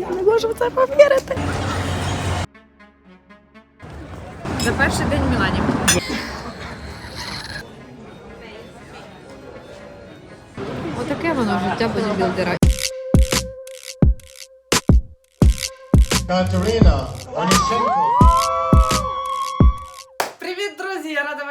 Я не можу в це повірити. За перший день в Мілані. Отаке воно життя бодібілдера. Катерина Onyshchenko.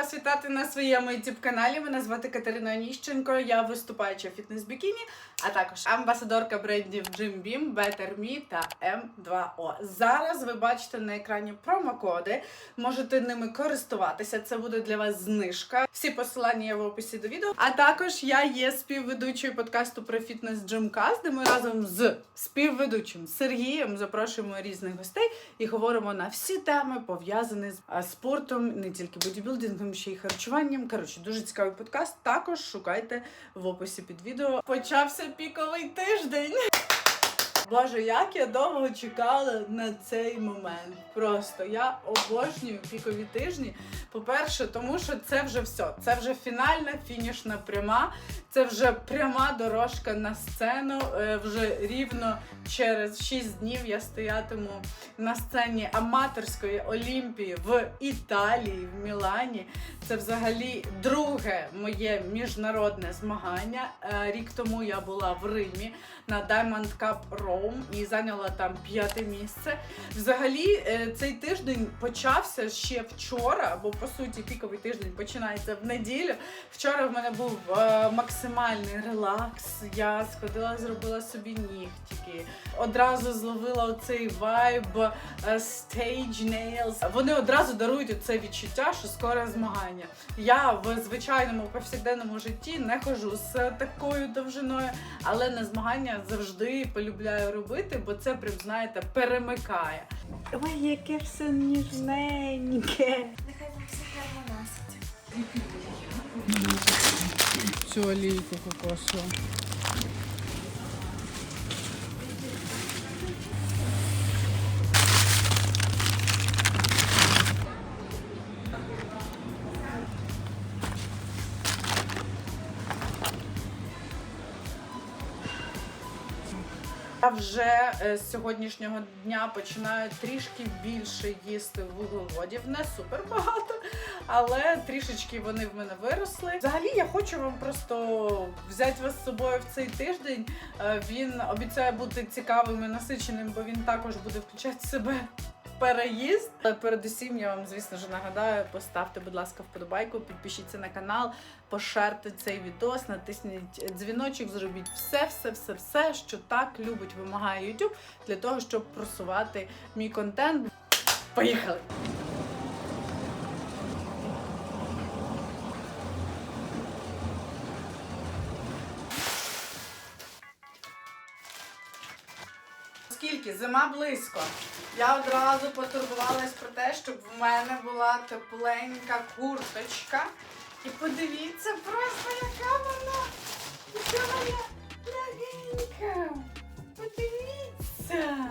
Вас вітати на своєму youtube каналі. Мене звати Катерина Оніщенко. Я виступаюча фітнес-бікіні, а також амбасадорка брендів Jim Beam, Better Me та M2O. Зараз ви бачите на екрані промокоди. Можете ними користуватися. Це буде для вас знижка. Всі посилання є в описі до відео. А також я є співведучою подкасту про фітнес Джимказ, де ми разом з співведучим Сергієм запрошуємо різних гостей і говоримо на всі теми, пов'язані з спортом, не тільки бодібілдингом, ще й харчуванням. Коротше, дуже цікавий подкаст. Також шукайте в описі під відео. Почався піковий тиждень. Боже, як я довго чекала на цей момент. Просто я обожнюю пікові тижні. По-перше, тому що це вже все. Це вже фінальна фінішна пряма. Це вже пряма дорожка на сцену. Е, Вже рівно через 6 днів я стоятиму на сцені аматорської Олімпії в Італії, в Мілані. Це взагалі друге моє міжнародне змагання. Е, Рік тому я була в Римі на Diamond Cup Rome і зайняла там п'яте місце. Взагалі, е, цей тиждень почався ще вчора, бо по суті піковий тиждень починається в неділю. Вчора в мене був е, максимальний релакс. Я сходила, зробила собі нігтики. Одразу зловила оцей вайб е, stage nails. Вони одразу дарують оце відчуття, що скоро змагання. Я в звичайному повсякденному житті не хожу з такою довжиною, але на змагання завжди полюбляю робити, бо це прям знаєте перемикає. Ой, яке все ніжненьке. Нехай вам все гарно. Цю олійку кокосову. Вже е, з сьогоднішнього дня починаю трішки більше їсти вуглеводів. Не супер багато, але трішечки вони в мене виросли. Взагалі, я хочу вам просто взяти вас з собою в цей тиждень. Е, Він обіцяє бути цікавим і насиченим, бо він також буде включати себе. Переїзд. Передусім я вам, звісно ж, нагадаю, поставте, будь ласка, вподобайку, підпишіться на канал, пошерте цей відос, натисніть дзвіночок, зробіть все, все, все, все, що так любить, вимагає YouTube, для того, щоб просувати мій контент. Поїхали! Оскільки зима близько, я одразу потурбувалась про те, щоб в мене була тепленька курточка. І подивіться просто, яка вона, яка вона легенька. Подивіться.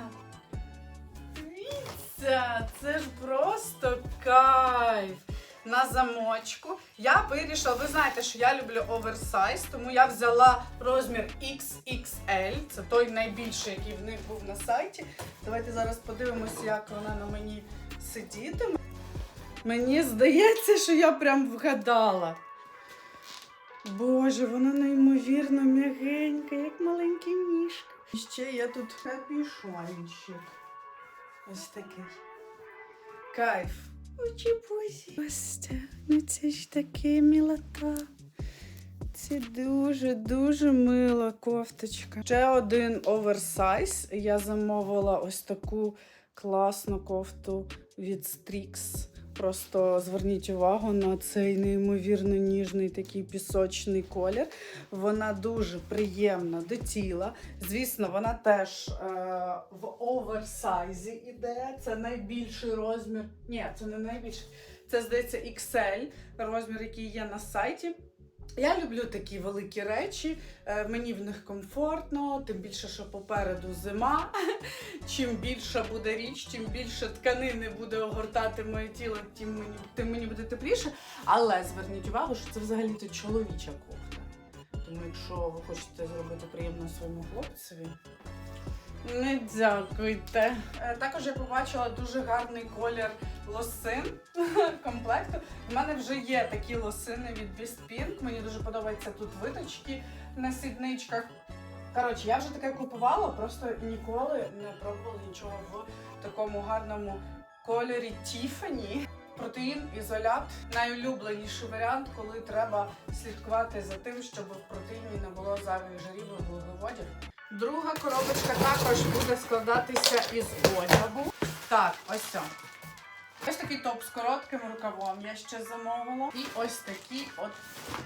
Дивіться, це ж просто кайф. На замочку. Я вирішила, ви знаєте, що я люблю оверсайз, тому я взяла розмір XXL. Це той найбільший, який в них був на сайті. Давайте зараз подивимося, як вона на мені сидітиме. Мені здається, що я прям вгадала. Боже, вона неймовірно м'ягенька, як маленький мішка. І ще є тут капішончик. Ось такий. Кайф. Очі бузі. Ось це. Ну це ж таке мілота. Це дуже-дуже мила кофточка. Ще один оверсайз. Я замовила ось таку класну кофту від Strix. Просто зверніть увагу на цей неймовірно ніжний такий пісочний колір. Вона дуже приємна до тіла. Звісно, вона теж е, в оверсайзі іде. Це найбільший розмір. Ні, це не найбільший. Це здається XL, розмір, який є на сайті. Я люблю такі великі речі, е, мені в них комфортно, тим більше, що попереду зима. Чим більша буде річ, тим більше тканини буде огортати моє тіло, тим мені, тим мені буде тепліше. Але зверніть увагу, що це взагалі то чоловіча кофта. Тому якщо ви хочете зробити приємно своєму хлопцеві, Не дякуйте. Е, Також я побачила дуже гарний колір лосин комплекту. У мене вже є такі лосини від Beast Pink. Мені дуже подобаються тут виточки на сідничках. Коротше, я вже таке купувала, просто ніколи не пробувала нічого в такому гарному кольорі Тіфані. Протеїн ізолят найулюбленіший варіант, коли треба слідкувати за тим, щоб в протеїні не було зайвих жирів і вуглеводів. Друга коробочка також буде складатися із одягу. Так, ось це. Ось такий топ з коротким рукавом я ще замовила. І ось такі от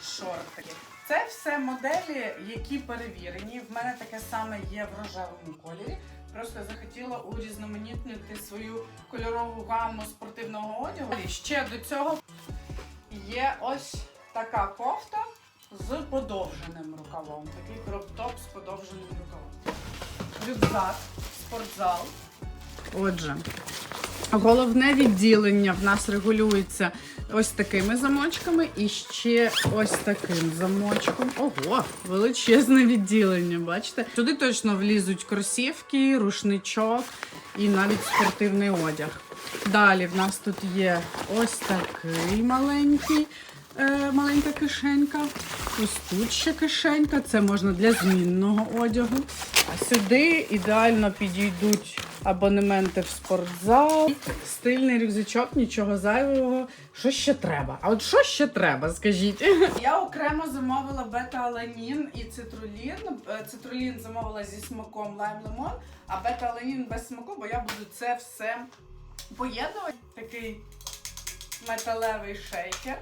шортики. Це все моделі, які перевірені. В мене таке саме є в рожевому кольорі. Просто захотіла урізноманітнити свою кольорову гамму спортивного одягу. І ще до цього є ось така кофта з подовженим рукавом. Такий кроп-топ з подовженим рукавом. Рюкзак, спортзал. Отже, головне відділення в нас регулюється ось такими замочками і ще ось таким замочком. Ого, величезне відділення, бачите? Сюди точно влізуть кросівки, рушничок і навіть спортивний одяг. Далі в нас тут є ось такий маленький. Е, Маленька кишенька. Ось тут ще кишенька. Це можна для змінного одягу. А сюди ідеально підійдуть абонементи в спортзал, стильний рюкзачок, нічого зайвого. Що ще треба? А от що ще треба, скажіть? Я окремо замовила бета-аланін і цитрулін. Е, Цитрулін замовила зі смаком лайм-лимон, а бета-аланін без смаку, бо я буду це все поєднувати. Такий металевий шейкер.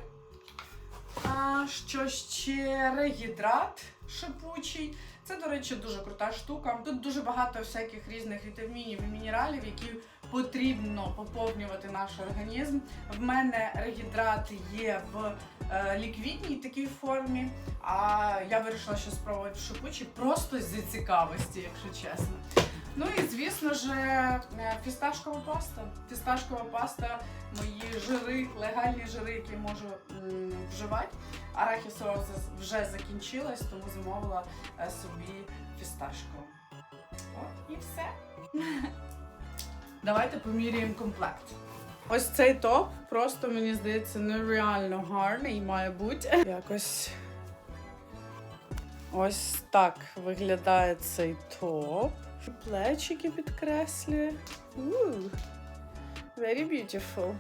А що ще регідрат шипучий. Це, до речі, дуже крута штука. Тут дуже багато всяких різних вітамінів і мінералів, які потрібно поповнювати наш організм. В мене регідрат є в е, ліквідній такій формі, а я вирішила, що спробувати в шипучій просто з цікавості, якщо чесно. Ну і звісно ж, е, фісташкова паста. Фісташкова паста, мої жири, легальні жири, які можу вживати. Арахісова вже закінчилась, тому замовила е, собі фісташкову. От і все. Давайте поміряємо комплект. Ось цей топ просто мені здається нереально гарний має бути. Якось ось так виглядає цей топ. Плечики підкреслює. Ooh, very beautiful.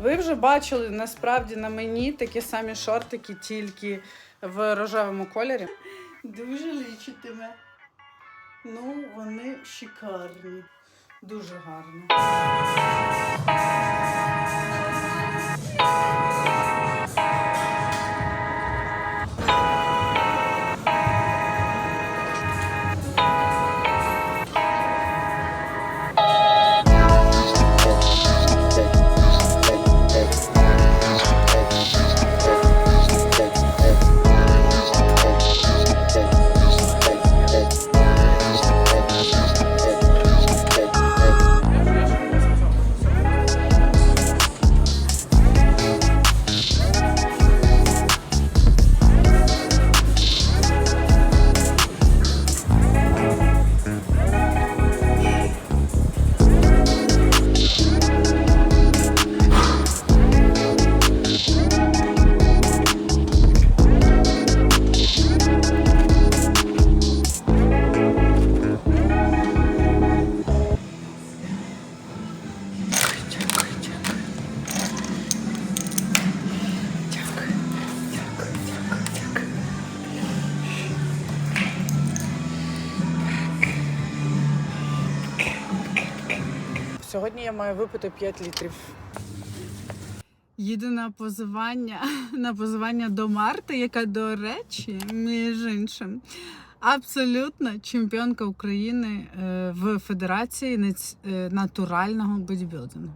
Ви вже бачили насправді на мені такі самі шортики, тільки в рожевому кольорі. Дуже лічитиме. Ну, вони шикарні. Дуже гарно. Маю випити 5 літрів. Їду на позивання, на позивання до Марти, яка, до речі, між іншим, абсолютно чемпіонка України е, в Федерації е, натурального бодібілдингу.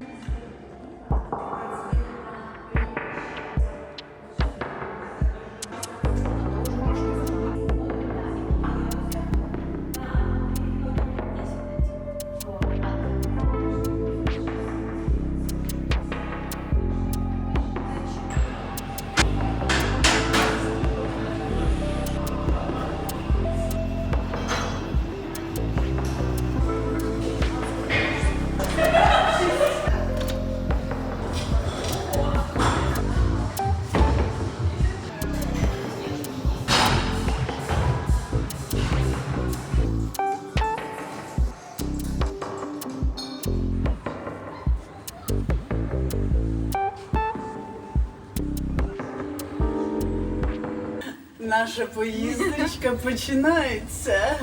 Наша поїздочка починається.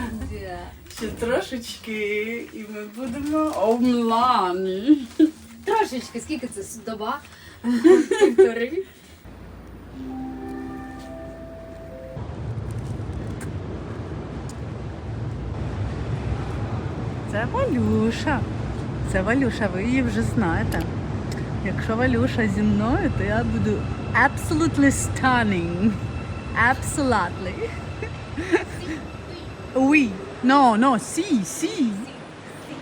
Ще трошечки, і ми будемо у Мілані. Трошечки, скільки це? Доба? Півтори. Це Валюша. Це Валюша, ви її вже знаєте. Якщо Валюша зі мною, то я буду absolutely stunning. Absolutely. Oui. No, no, sì, sì.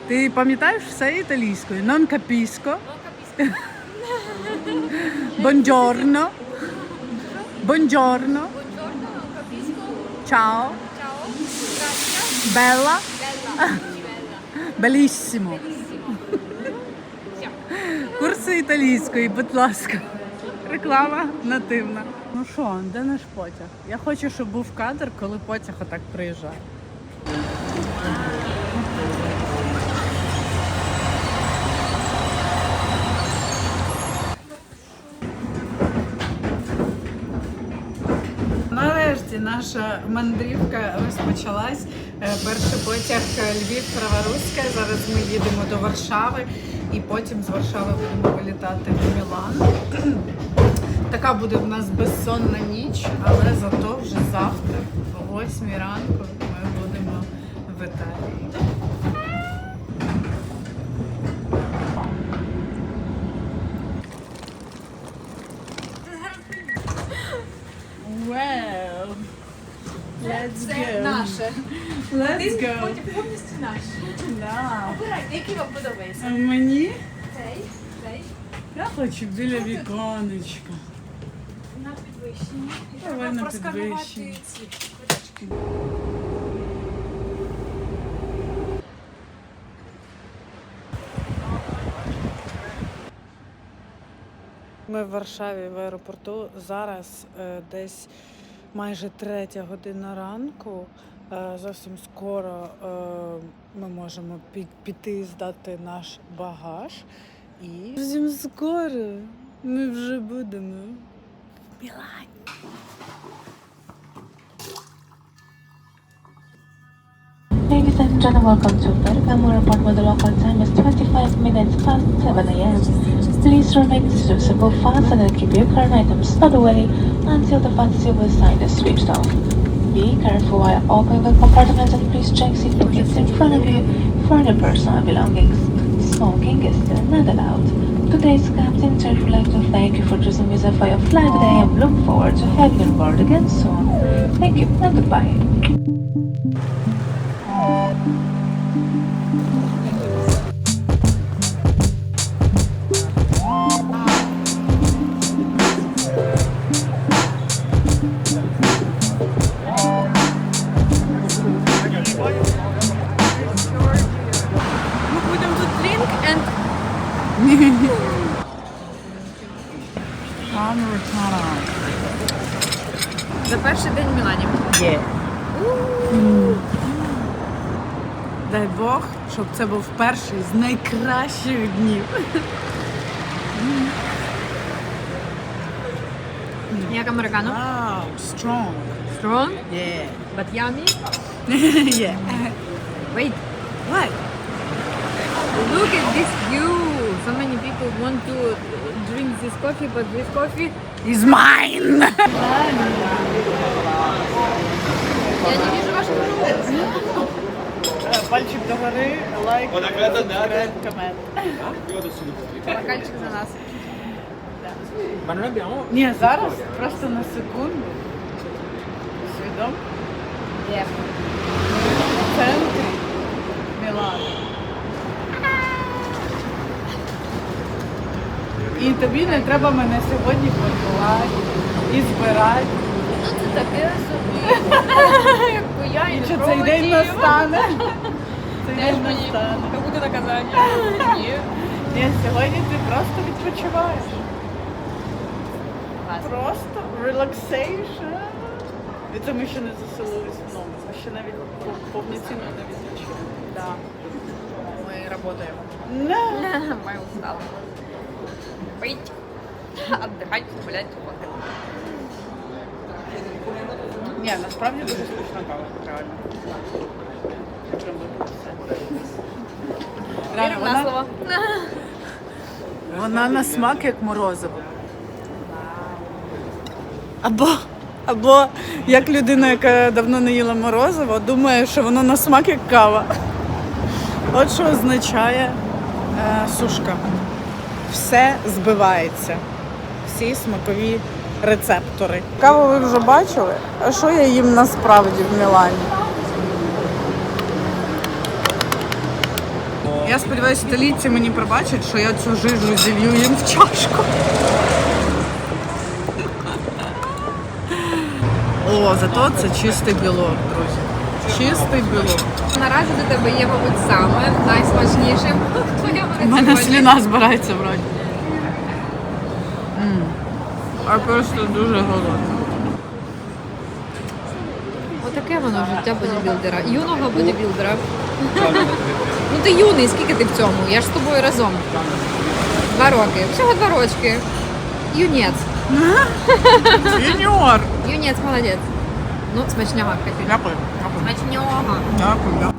Ти пам'ятаєш все італійською? Non capisco. Buongiorno. Buongiorno. Ciao. Bella. Беліссимо. Курси італійської, будь ласка. Реклама нативна. Ну що, де наш потяг? Я хочу, щоб був кадр, коли потяг отак приїжджає. Нарешті наша мандрівка розпочалась. Е, Перший потяг Львів-Праворуська. Зараз ми їдемо до Варшави і потім з Варшави будемо вилітати в Мілан. Така буде в нас безсонна ніч, але зато вже завтра, о 8 ранку, ми будемо в Італії. Well, let's Це go. наше. Let's go. повністю наш. Да. Обирайте, який вам подобається. А мені? Цей, цей. Я хочу біля віконечка. На. І Давай треба просканувати ці квиточки. Ми в Варшаві в аеропорту. Зараз е, десь майже третя година ранку. Е, зовсім скоро е, ми можемо пі- піти здати наш багаж. І зовсім скоро ми вже будемо be like. Ladies and gentlemen, welcome to Bergamo Airport where the local time is 25 minutes past 7 a.m. Please remain accessible fast and keep your current items stowed away until the fast silver sign is switched off. Be careful while opening the compartments and please check seat it is in front of you for any personal belongings. Smoking is still not allowed. Today's captain carefully thank you for choosing music for your flight today and look forward to having you on board again soon. Thank you and goodbye. Є. Дай Бог, щоб це був перший з найкращих днів. Як американо? Вау, strong. Strong, Yeah. but yummy. yeah. Wait, What? look at this view. So many people want to drink this coffee, but this coffee Is mine. Я не вижу ваших рук. Пальчик догори, лайк, subscribe, комент. Бокальчик за нас. Ні, зараз просто на секунду. Свідом. Є. В центрі Мілана. І тобі не треба мене сьогодні формувати і збирати Ну це таке собі. Якби я і І що цей день настане. Цей Теж день мені. настане. Як буде наказання. Ні. Ні, сьогодні ти просто відпочиваєш. Просто relaxation. І це ми ще не заселились в номер. Ми ще навіть пов- повноцінно не відпочили. Да. Мы работаем. Не. Мы усталы. Пить, отдыхать, гулять, отдыхать. Ні, насправді дуже смачна кава, реально. Реально, на вона- слово. Вона на смак як морозиво. Або, або як людина, яка давно не їла морозиво, думає, що воно на смак як кава. От що означає е, сушка. Все збивається. Всі смакові рецептори. Каву ви вже бачили? А що я їм насправді в Мілані? Я сподіваюся, італійці мені пробачать, що я цю жижу зілью їм в чашку. О, зато це чистий білок, друзі. Чистий білок. Наразі до тебе є, мабуть, саме найсмачнішим. в У мене сліна збирається вроді. А просто дуже голодна. Отаке воно життя бодібілдера. Юного бодібілдера. ну ти юний, скільки ти в цьому? Я ж з тобою разом. Два роки. Всього два рочки. Юнець. Юніор. Юнець, молодець. Ну, смачнього, Катюня. Дякую. Дякую. Смачнього. Дякую. дякую.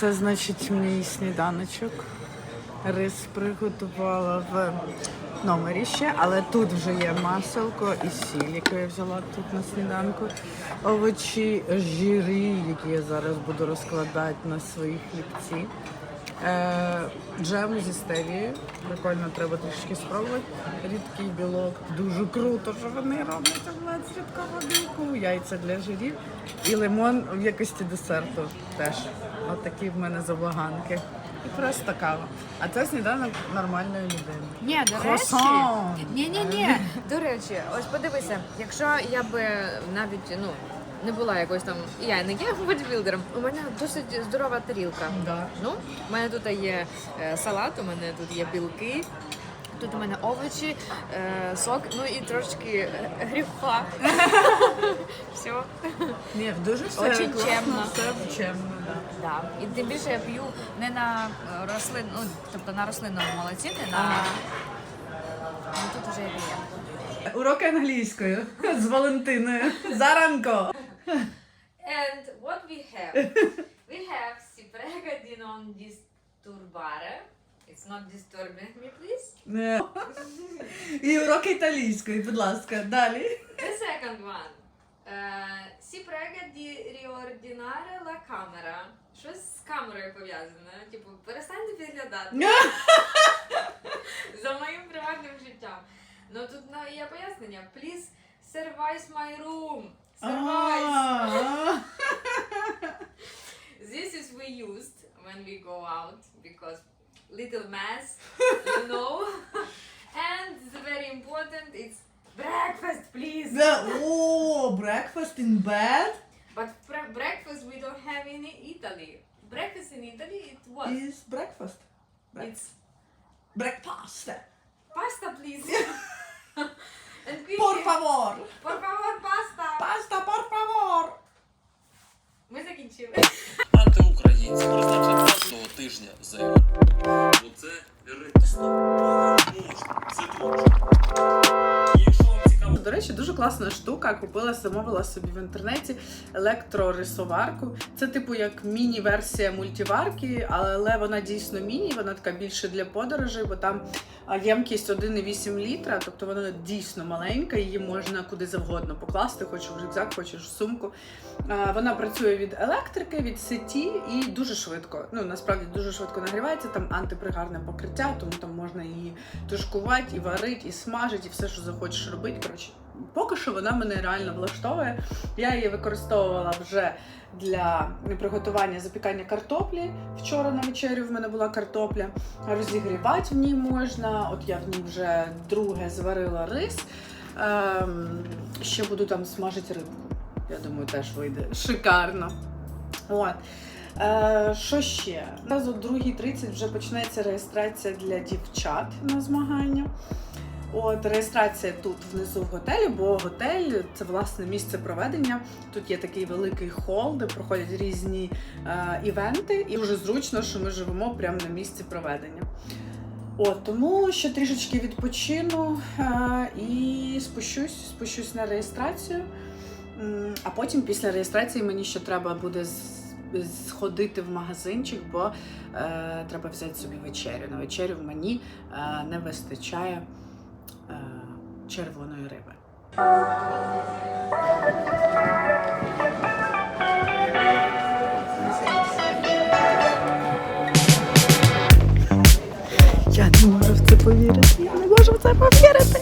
Це значить мій сніданочок. Рис приготувала в номері ще, але тут вже є маселко і сіль, яку я взяла тут на сніданку. Овочі жири, які я зараз буду розкладати на свої хлібці. Е, джем зі стевією. Прикольно, треба трішки спробувати. Рідкий білок. Дуже круто, що вони роблять омлет з рідкого білку. Яйця для жирів. І лимон в якості десерту теж. От такі в мене забаганки. І просто кава. А це сніданок нормальної людини. Ні, до Croissant. речі. Ні, ні, ні. До речі, ось подивися, якщо я би навіть ну не була якось там, я не є бодібілдером, у мене досить здорова тарілка. Да. Ну, у мене тут є е, салат, у мене тут є білки. Тут у мене овочі, е, сок, ну і трошки е, гріха. Все. Ні, дуже все Очень класно, чемно. Все чемно, да. Да. І тим більше я п'ю не на рослин, ну, тобто на рослинному молоці, не на. Ну, тут уже є. Уроки англійської з Валентиною. Заранко. And what we have? we have si prega di non disturbare. It's not disturbing me, please. Не. І уроки італійської, будь ласка, далі. The second one. Uh, si prega di riordinare la camera. Щось з камерою пов'язане. Типу, перестаньте підглядати за моїм приватним життям. Ну тут на- є пояснення. Please service my room. Survives. Ah. this is we used when we go out because little mess, you know. and very important, it's breakfast, please. The, oh, breakfast in bed? But breakfast we don't have in Italy. Breakfast in Italy, it was. Is breakfast. It's breakfast. Pasta, please. Por favor. Por favor, pasta. Pasta, por favor. Ми закінчили. Антиукраїнці президент цього тижня заявив. Класна штука. Купила, замовила собі в інтернеті електрорисоварку. Це типу як міні-версія мультиварки, але вона дійсно міні, вона така більше для подорожей, бо там ємкість 1,8 літра, тобто вона дійсно маленька, її можна куди завгодно покласти, хочеш в рюкзак, хочеш в сумку. Вона працює від електрики, від сеті і дуже швидко. Ну насправді дуже швидко нагрівається. Там антипригарне покриття, тому там можна її тушкувати, і варити, і смажити, і все, що захочеш робити. Коротше, поки що вона мене реально влаштовує. Я її використовувала вже для приготування запікання картоплі. Вчора на вечерю в мене була картопля. Розігрівати в ній можна. От я в ній вже друге зварила рис. Ем, ще буду там смажити рибку. Я думаю, теж вийде шикарно. От. Е, що ще? Зараз о 2.30 вже почнеться реєстрація для дівчат на змагання. От реєстрація тут внизу в готелі, бо готель це власне місце проведення. Тут є такий великий хол, де проходять різні е, івенти, і дуже зручно, що ми живемо прямо на місці проведення. От, тому ще трішечки відпочину е, і спущусь, спущусь на реєстрацію. А потім після реєстрації мені ще треба буде сходити в магазинчик, бо е, треба взяти собі вечерю. На вечерю мені е, не вистачає червоної риби. Я не можу в це повірити. Я не можу в це повірити.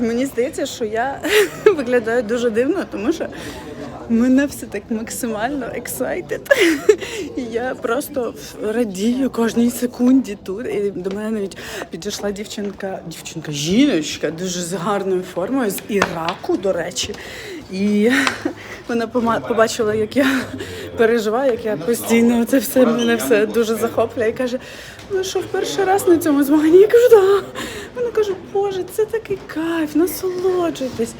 Коротше, мені здається, що я виглядаю дуже дивно, тому що мене все так максимально excited. І я просто радію кожній секунді тут. І до мене навіть підійшла дівчинка, дівчинка, жіночка, дуже з гарною формою, з Іраку, до речі. І вона побачила, як я переживаю, як я постійно це все мене все дуже захоплює. І каже: ну що, в перший раз на цьому змаганні? Я кажу, да. Вона каже, Боже, це такий кайф, насолоджуйтесь,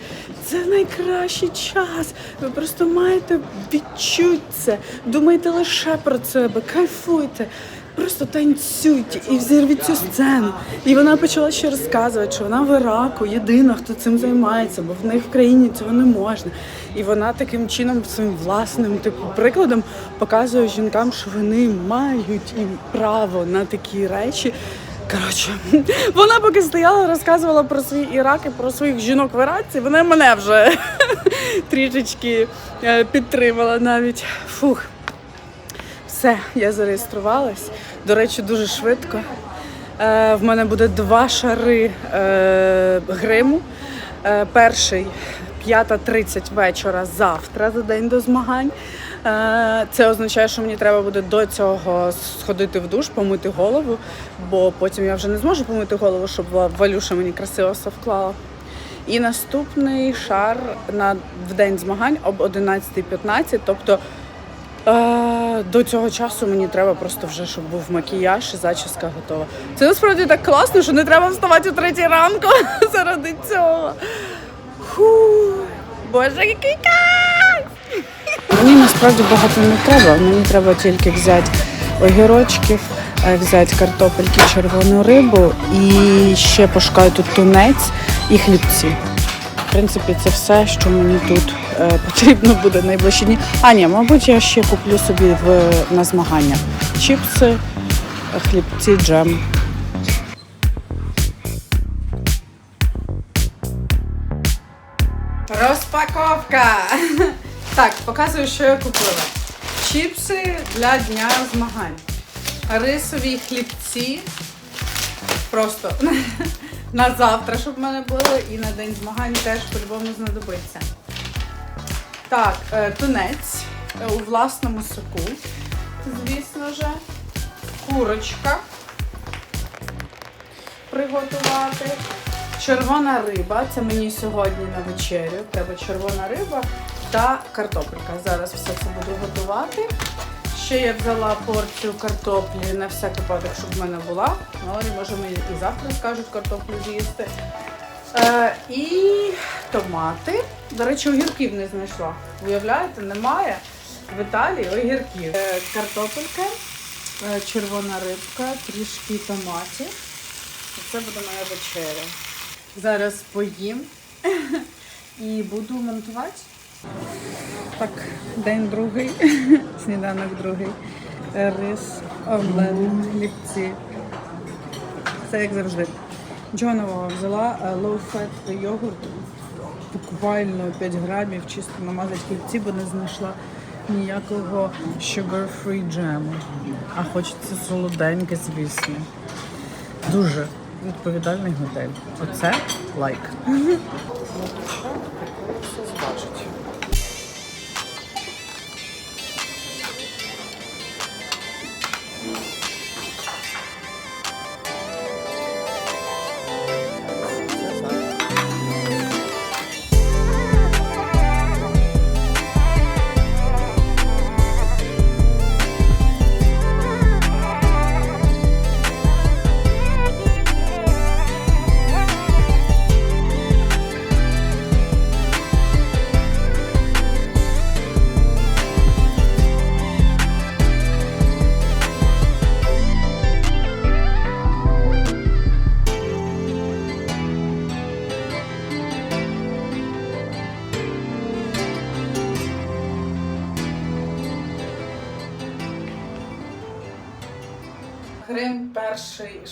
це найкращий час. Ви просто маєте відчути це, думайте лише про себе, кайфуйте. Просто танцюйте і взірвіть цю сцену. І вона почала ще розказувати, що вона в Іраку єдина, хто цим займається, бо в них в країні цього не можна. І вона таким чином своїм власним типу прикладом показує жінкам, що вони мають і право на такі речі. Коротше, вона поки стояла, розказувала про свій Ірак і про своїх жінок в Іраці, вона мене вже трішечки е, підтримала навіть. Фух. Все, я зареєструвалась. До речі, дуже швидко. Е, в мене буде два шари е, гриму. Е, перший 5.30 вечора завтра за день до змагань. Е, це означає, що мені треба буде до цього сходити в душ, помити голову, бо потім я вже не зможу помити голову, щоб Валюша мені красиво все вклала. І наступний шар на в день змагань об 11.15, тобто Е, до цього часу мені треба просто вже, щоб був макіяж і зачіска готова. Це насправді так класно, що не треба вставати о третій ранку заради цього. Фу, Боже, який кайф! Мені насправді багато не треба. Мені треба тільки взяти огірочків, е, взяти картопельки, червону рибу і ще пошукаю тут тунець і хлібці. В принципі, це все, що мені тут е, потрібно буде найближчі дні. А ні, мабуть, я ще куплю собі в, на змагання чіпси, хлібці, джем. Розпаковка! Так, показую, що я купила. Чіпси для дня змагань. Рисові хлібці. Просто на завтра, щоб в мене було, і на день змагань теж по-любому знадобиться. Так, е, тунець е, у власному соку, звісно же. Курочка приготувати. Червона риба, це мені сьогодні на вечерю. Треба червона риба та картопелька. Зараз все це буду готувати. Ще я взяла порцію картоплі на всякий випадок, щоб в мене була. Мало може мені і завтра скажуть картоплю з'їсти. Е, і томати. До речі, огірків не знайшла. Уявляєте, немає в Італії огірків. Е, картопелька, е, червона рибка, трішки томатів. Це буде моя вечеря. Зараз поїм і буду монтувати Так, день другий, сніданок другий. Рис, омлет, хлібці. Все як завжди. Нового взяла е, low-fat йогурт, буквально 5 грамів, чисто намазати хлібці, бо не знайшла ніякого sugar-free джему. А хочеться солоденьке, звісно. Дуже відповідальний готель. Оце лайк. Грим,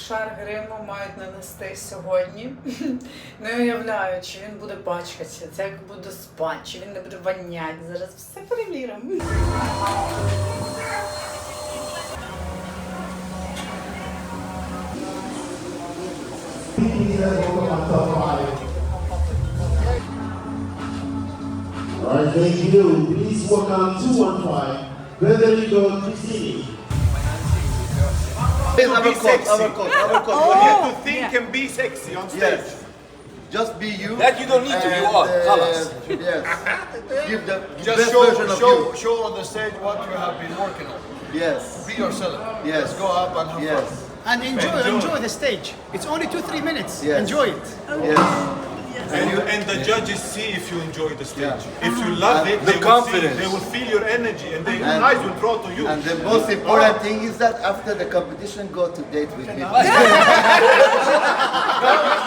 шар гриму мають нанести сьогодні. Не уявляю, чи він буде пачкатися, це як буде спати, чи він не буде воняти. Зараз все перевіримо. Alright, thank you. Please on 215. Federico Tricini. Oh. Yes, to be overcoat, sexy. overcoat, overcoat. You have to think and be sexy on stage. Yes. Just be you. That you don't need to, you are. uh, Tell us. Yes. Give the best Just version show, of you. show on the stage what you have been working on. Yes. Be yourself. Yes. Just go up and have fun. And enjoy, enjoy the stage. It's only two, three minutes. Yes. Enjoy it. Yes. And, you, and the judges see if you enjoy the stage. Yeah. If you love And it, the they will, see, confidence. they will feel your energy and the eyes will draw to you. And the most important thing is that after the competition, go to date with me.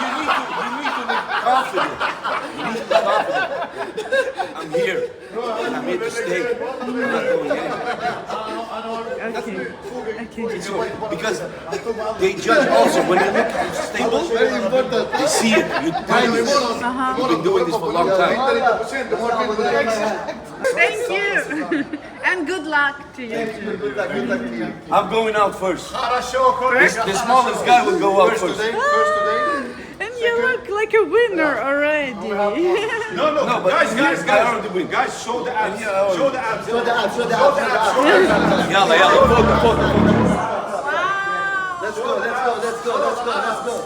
You need to, you need to be confident. You need to be confident. I'm here. I'm here to stay. I'm not going anywhere okay. Okay. It's because they judge also when they look stable, they see it. You uh-huh. You've been doing this for a long time. Thank you. and good luck to you. I'm going out first. The smallest guy will go out first. First today. First today. And you look like a winner already. No, no, No, but guys, guys, guys guys, already win. guys, show the abs. Yeah, oh. Show the abs. Show the abs, show the abs, show the abs. Yalla, yalla. Let's go, let's go, let's go, let's go, let's go.